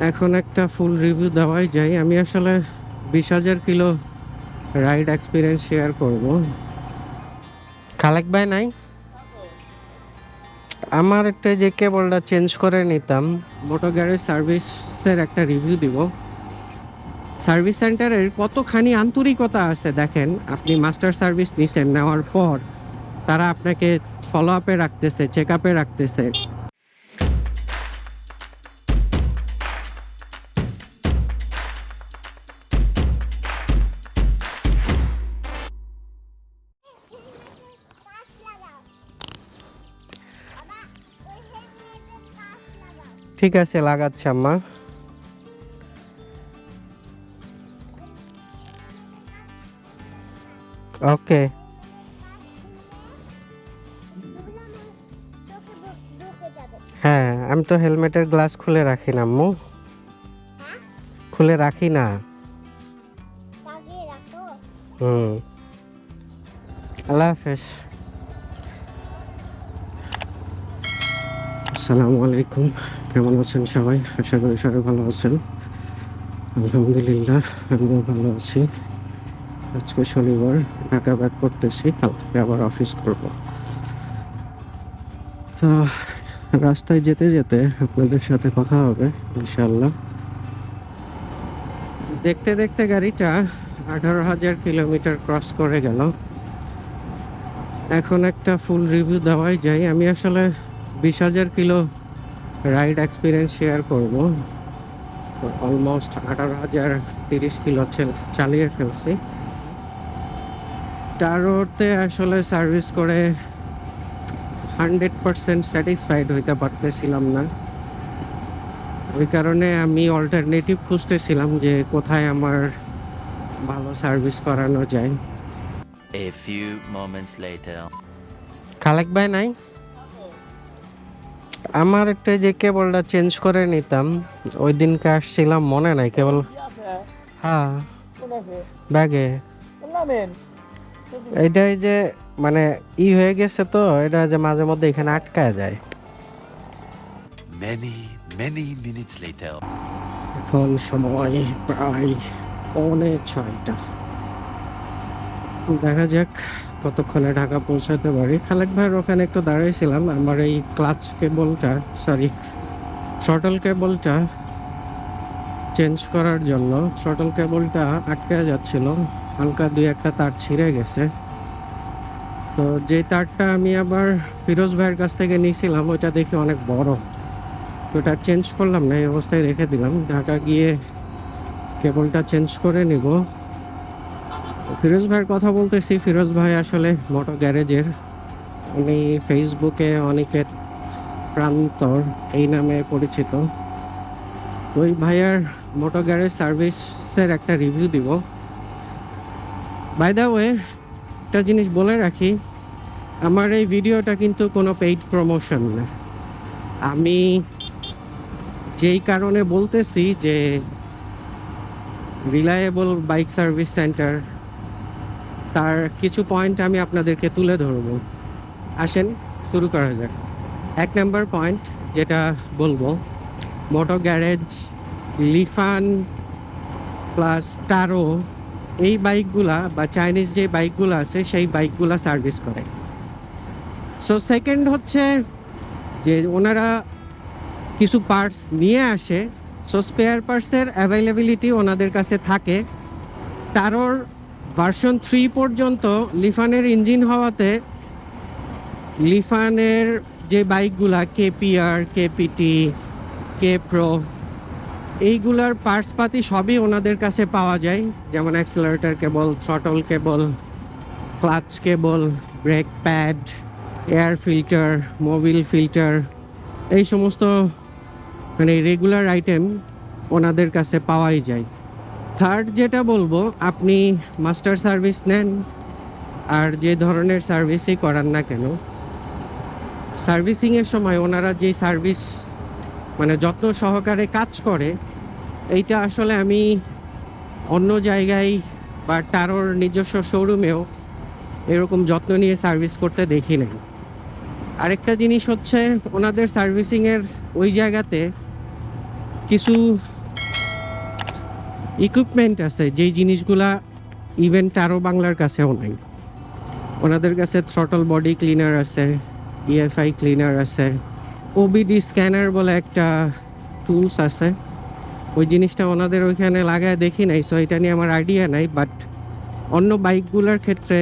এখন একটা ফুল রিভিউ দেওয়াই যায়। আমি আসলে বিশ হাজার কিলো রাইড এক্সপিরিয়েন্স শেয়ার করব। খালেক ভাই নাই? আমার একটা যে কেবলটা চেঞ্জ করে নিতাম, মোটো গ্যারেজ সার্ভিসের একটা রিভিউ দিব। সার্ভিস সেন্টারের কতখানি আন্তরিকতা আছে দেখেন, আপনি মাস্টার সার্ভিস নিছেন নেওয়ার পর, তারা আপনাকে ফলো আপে রাখতেছে চেক আপে রাখতেছে। ঠিক আছে, লাগাচ্ছে আম্মা। ওকে। হ্যাঁ আমি তো হেলমেটের গ্লাস খুলে রাখি না আম্মু। খুলে রাখি না। হুম। আল্লাহ হাফেজ। আসসালামু আলাইকুম। কেমন আছেন সবাই? আশা করি সবাই ভালো আছেন। আলহামদুলিল্লাহ, আমিও ভালো আছি। আজকে শনিবার ঢাকা ব্যাক করতেছি কাল থেকে আবার অফিস করব। তো, রাস্তায় যেতে যেতে আপনাদের সাথে কথা হবে ইনশাল্লাহ দেখতে দেখতে গাড়িটা আঠারো হাজার কিলোমিটার ক্রস করে গেল। এখন একটা ফুল রিভিউ দেওয়াই যায়। আমি আসলে বিশ হাজার কিলো রাইড এক্সপিরিয়েন্স শেয়ার করব। অলমোস্ট আঠারো হাজার তিরিশ কিলো চালিয়ে ফেলছি। টারোতে আসলে সার্ভিস করে হান্ড্রেড পারসেন্ট স্যাটিসফাইড হইতে পারতেছিলাম না। ওই কারণে আমি অল্টারনেটিভ খুঁজতেছিলাম যে কোথায় আমার ভালো সার্ভিস করানো যায়। A few moments later. Khalek ভাই নাই? আমার একটা যে কেবলটা চেঞ্জ করে নিতাম ওই দিনকে আসছিলাম মনে নাই কেবল হ্যাঁ ব্যাগে। এইটাই যে মানে ই হয়ে গেছে তো এটা যে মাঝে মধ্যে এখানে আটকায় যায়। Many, many minutes later. এখন সময় প্রায় পৌনে ছয়টা। দেখা যাক। কতক্ষণে ঢাকা পৌঁছাতে পারি। খালেক ভাইয়ের ওখানে একটু দাঁড়িয়েছিলাম। আমার এই ক্লাচ কেবলটা সরি থ্রটল কেবলটা চেঞ্জ করার জন্য। থ্রটল কেবলটা আটকে যাচ্ছিল। হালকা দুই একটা তার ছিঁড়ে গেছে। তো যে তারটা আমি আবার ফিরোজ ভাইয়ের কাছ থেকে নিয়েছিলাম, ওইটা দেখে অনেক বড়। তো ওটা চেঞ্জ করলাম না, এই অবস্থায় রেখে দিলাম। ঢাকা গিয়ে কেবলটা চেঞ্জ করে নিব। ফিরোজ ভাইয়ের কথা বলতেছি। ফিরোজ ভাই আসলে মোটর গ্যারেজের। উনি ফেসবুকে অনেকের প্রান্তর এই নামে পরিচিত। তো ওই ভাইয়ার মোটর গ্যারেজ সার্ভিসের একটা রিভিউ দিব। বাই দ্য ওয়ে একটা জিনিস বলে রাখি, আমার এই ভিডিওটা কিন্তু কোনো পেইড প্রমোশন না। আমি যেই কারণে বলতেছি যে রিলায়েবল বাইক সার্ভিস সেন্টার তার কিছু পয়েন্ট আমি আপনাদেরকে তুলে ধরবো। আসেন, শুরু করা যাক। এক নম্বর পয়েন্ট যেটা বলব moto garage Lifan plus Taro এই বাইকগুলা বা চাইনিজ যে বাইকগুলো আছে, সেই বাইকগুলা সার্ভিস করে। সো সেকেন্ড হচ্ছে যে ওনারা কিছু পার্টস নিয়ে আসে সো স্পেয়ার পার্টসের অ্যাভেলেবিলিটি ওনাদের কাছে থাকে। টারোর ভার্সন থ্রি পর্যন্ত লিফানের ইঞ্জিন হওয়াতে লিফানের যে বাইকগুলা কেপিআর কেপিটি কে প্রো এইগুলার পার্টস পাতি সবই ওনাদের কাছে পাওয়া যায়। যেমন accelerator cable throttle cable clutch cable brake pad air filter mobil filter এই সমস্ত মানে রেগুলার আইটেম ওনাদের কাছে পাওয়াই যায়। থার্ড যেটা বলব, আপনি মাস্টার সার্ভিস নেন, আর যে ধরনের সার্ভিসই করান না কেন সার্ভিসিংয়ের সময় ওনারা যে সার্ভিস মানে যত্ন সহকারে কাজ করে, এইটা আসলে আমি অন্য জায়গায় বা টারোর নিজস্ব শোরুমেও এরকম যত্ন নিয়ে সার্ভিস করতে দেখি নাই। আরেকটা জিনিস হচ্ছে, ওনাদের সার্ভিসিংয়ের ওই জায়গাতে কিছু ইকুইপমেন্ট আছে, যেই জিনিসগুলা ইভেন টারো বাংলার কাছেও নাই। ওনাদের কাছে থ্রটল বডি ক্লিনার আছে ইএফআই ক্লিনার আছে ওবিডি স্ক্যানার বলে একটা টুলস আছে। ওই জিনিসটা ওনাদের ওইখানে লাগায় দেখি নাই সো এটা নিয়ে আমার আইডিয়া নাই বাট অন্য বাইকগুলোর ক্ষেত্রে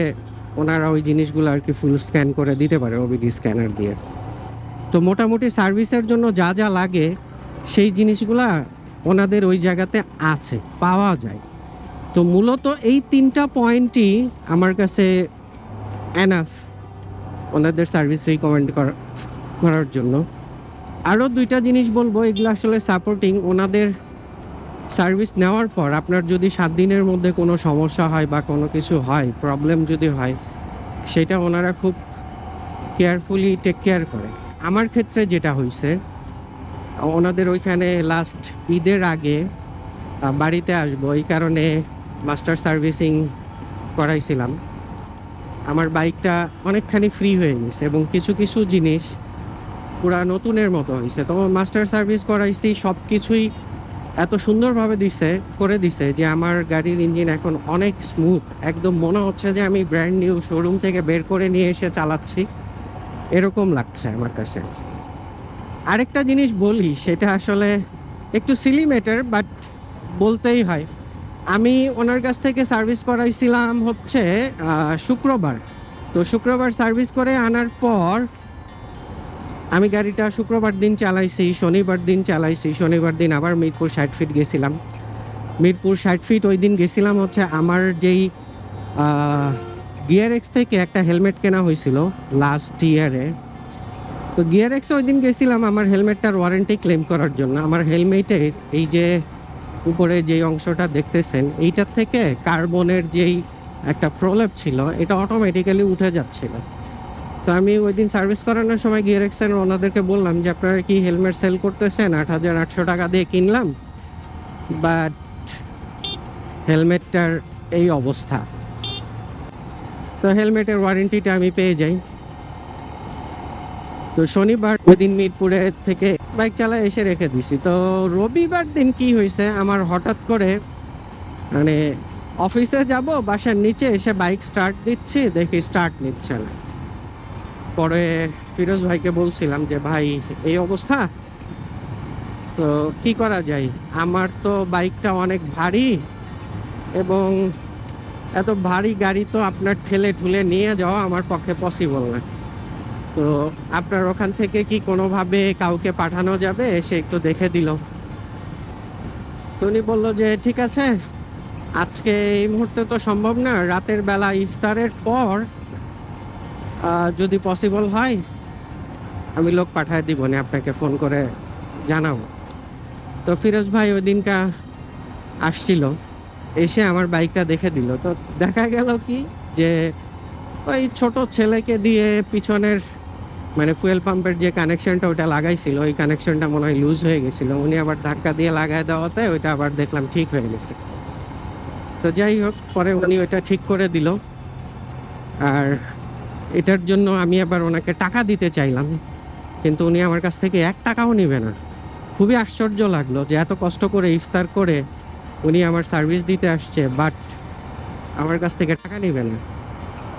ওনারা ওই জিনিসগুলো আর কি ফুল স্ক্যান করে দিতে পারে ওবিডি স্ক্যানার দিয়ে। তো মোটামুটি সার্ভিসের জন্য যা যা লাগে, সেই জিনিসগুলা ওনাদের ওই জায়গাতে আছে, পাওয়া যায়। তো মূলত এই তিনটা পয়েন্টই আমার কাছে এনাফ ওনাদের সার্ভিস রিকমেন্ড করার জন্য। আরও দুইটা জিনিস বলব, এগুলো আসলে সাপোর্টিং ওনাদের সার্ভিস নেওয়ার পর আপনার যদি সাত দিনের মধ্যে কোনো সমস্যা হয় বা কোনো কিছু হয় প্রবলেম যদি হয়, সেটা ওনারা খুব কেয়ারফুলি টেক কেয়ার করে। আমার ক্ষেত্রে যেটা হয়েছে ওনাদের ওইখানে লাস্ট ঈদের আগে বাড়িতে আসব। এই কারণে মাস্টার সার্ভিসিং করাইছিলাম। আমার বাইকটা অনেকখানি ফ্রি হয়ে গেছে এবং কিছু কিছু জিনিস পুরা নতুনের মতো হয়েছে। তো মাস্টার সার্ভিস করাইছি সব কিছুই এত সুন্দরভাবে দিছে, করে দিছে যে আমার গাড়ির ইঞ্জিন এখন অনেক স্মুথ একদম মনে হচ্ছে যে আমি ব্র্যান্ড নিউ শোরুম থেকে বের করে নিয়ে এসে চালাচ্ছি। এরকম লাগছে আমার কাছে। আরেকটা জিনিস বলি, সেটা আসলে একটু সিলি ম্যাটার বাট বলতেই হয়। আমি ওনার কাছ থেকে সার্ভিস করাইছিলাম হচ্ছে শুক্রবার। তো শুক্রবার সার্ভিস করে আনার পর আমি গাড়িটা শুক্রবার দিন চালাইছি, শনিবার দিন চালাইছি, শনিবার দিন আবার মিরপুর ষাট ফিট গেছিলাম। মিরপুর ষাট ফিট ওই দিন গেছিলাম হচ্ছে আমার যেই গিয়ার এক্স থেকে একটা হেলমেট কেনা হয়েছিল লাস্ট ইয়ারে তো গিয়ার এক্সে ওই দিন গেছিলাম আমার হেলমেটটার ওয়ারেন্টি ক্লেম করার জন্য। আমার হেলমেটের এই যে উপরে যে অংশটা দেখতেছেন, এইটার থেকে কার্বনের যেই একটা প্রলেপ ছিল, এটা অটোমেটিক্যালি উঠে যাচ্ছিল। তো আমি ওই দিন সার্ভিস করানোর সময় গিয়ার এক্সেন ওনাদেরকে বললাম যে, আপনারা কি হেলমেট সেল করতেছেন? আট হাজার আটশো টাকা দিয়ে কিনলাম? বাট হেলমেটটার এই অবস্থা। তো হেলমেটের ওয়ারেন্টিটা আমি পেয়ে যাই। তো শনিবার ওই দিন মিরপুরে থেকে বাইক চালায় এসে রেখে দিছি। তো রবিবার দিন কি হয়েছে আমার হঠাৎ করে মানে অফিসে যাব, বাসার নিচে এসে বাইক স্টার্ট দিচ্ছি, দেখি স্টার্ট নিচ্ছে না। পরে ফিরোজ ভাইকে বলছিলাম যে, ভাই, এই অবস্থা? তো কি করা যায়? আমার তো বাইকটা অনেক ভারী এবং এত ভারী গাড়ি তো আপনার ঠেলে ঠুলে নিয়ে যাওয়া আমার পক্ষে পসিবল না। তো আপনার ওখান থেকে কি কোনোভাবে কাউকে পাঠানো যাবে? এসে একটু দেখে দিল। উনি বলল যে, ঠিক আছে, আজকে এই মুহূর্তে তো সম্ভব না। রাতের বেলা ইফতারের পর যদি পসিবল হয়, আমি লোক পাঠায় দিব না আপনাকে ফোন করে জানাব। তো ফিরোজ ভাই ওই দিনটা আসছিল, এসে আমার বাইকটা দেখে দিল। তো দেখা গেল কি, যে ওই ছোট ছেলেকে দিয়ে পিছনের মানে ফুয়েল পাম্পের যে কানেকশনটা ওটা লাগাইছিল, ওই কানেকশনটা মনে হয় লুজ হয়ে গেছিল। উনি আবার ধাক্কা দিয়ে লাগাই দেওয়াতে ওইটা আবার দেখলাম ঠিক হয়ে গেছে। তো যাই হোক, পরে উনি ওইটা ঠিক করে দিল। আর এটার জন্য আমি আবার ওনাকে টাকা দিতে চাইলাম। কিন্তু উনি আমার কাছ থেকে এক টাকাও নেবে না। খুবই আশ্চর্য লাগল যে এত কষ্ট করে ইফতার করে উনি আমার সার্ভিস দিতে আসছে বাট আমার কাছ থেকে টাকা নেবে না।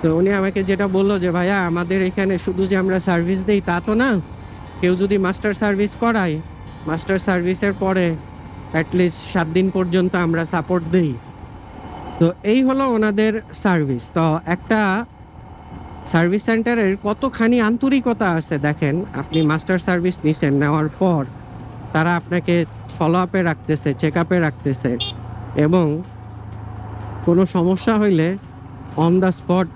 তো উনি আমাকে যেটা বলল যে, ভাইয়া, আমাদের এখানে শুধু যে আমরা সার্ভিস দিই তা তো না। কেউ যদি মাস্টার সার্ভিস করায় মাস্টার সার্ভিসের পরে অ্যাটলিস্ট সাত দিন পর্যন্ত আমরা সাপোর্ট দিই। তো এই হলো ওনাদের সার্ভিস তো একটা সার্ভিস সেন্টারের কতখানি আন্তরিকতা আছে দেখেন, আপনি মাস্টার সার্ভিস নিছেন নেওয়ার পর, তারা আপনাকে ফলো আপে রাখতেছে চেক আপে রাখতেছে এবং কোনো সমস্যা হইলে অন দ্য স্পট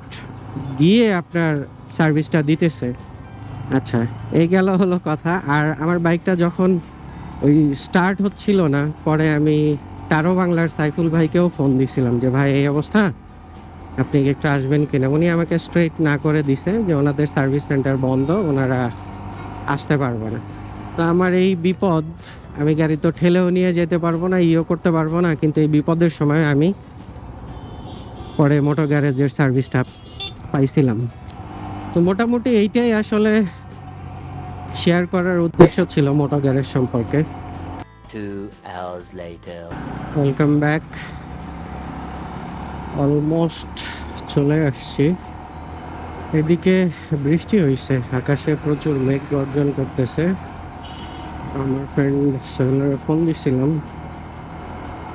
গিয়ে আপনার সার্ভিসটা দিতেছে। আচ্ছা এই গেল হলো কথা। আর আমার বাইকটা যখন ওই স্টার্ট হচ্ছিল না, পরে আমি টারো বাংলার সাইফুল ভাইকেও ফোন দিছিলাম যে, ভাই, এই অবস্থা? আপনি কি একটু আসবেন কিনা? উনি আমাকে স্ট্রেট না করে দিছে যে, ওনাদের সার্ভিস সেন্টার বন্ধ, ওনারা আসতে পারবে না। তো আমার এই বিপদ, আমি গাড়ি তো ঠেলেও নিয়ে যেতে পারব না, ইও করতে পারব না, কিন্তু এই বিপদের সময় আমি পরে মোটর গ্যারেজের সার্ভিসটা পাইছিলাম। তো মোটামুটি এইটাই আসলে শেয়ার করার উদ্দেশ্য ছিল মোটর গ্যারেজ সম্পর্কে। ওয়েলকাম ব্যাক অলমোস্ট চলে আসছি। এদিকে বৃষ্টি হয়েছে আকাশে প্রচুর মেঘ গর্জন করতেছে। আমার ফ্রেন্ড সেভেলারে ফোন দিছিলাম।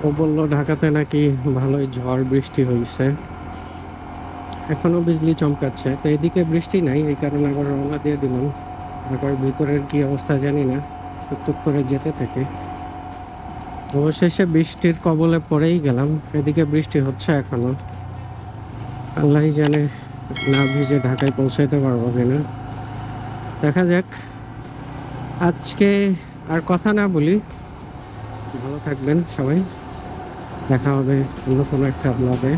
ও বলল, ঢাকাতে নাকি ভালোই ঝড়, বৃষ্টি হয়েছে এখনও বিজলি চমকাচ্ছে। তো এদিকে বৃষ্টি নাই, এই কারণে আবার রওনা দিয়ে দিলাম। ঢাকার ভিতরের কি অবস্থা জানি না, টুকটুক করে যেতে থাকে। অবশেষে বৃষ্টির কবলে পড়েই গেলাম। এদিকে বৃষ্টি হচ্ছে এখনও আল্লাহ জানে না ভিজে ঢাকায় পৌঁছাইতে পারব কিনা। দেখা যাক। আজকে আর কথা না বলি। ভালো থাকবেন সবাই। দেখা হবে অন্য কোনো একটা ব্লগে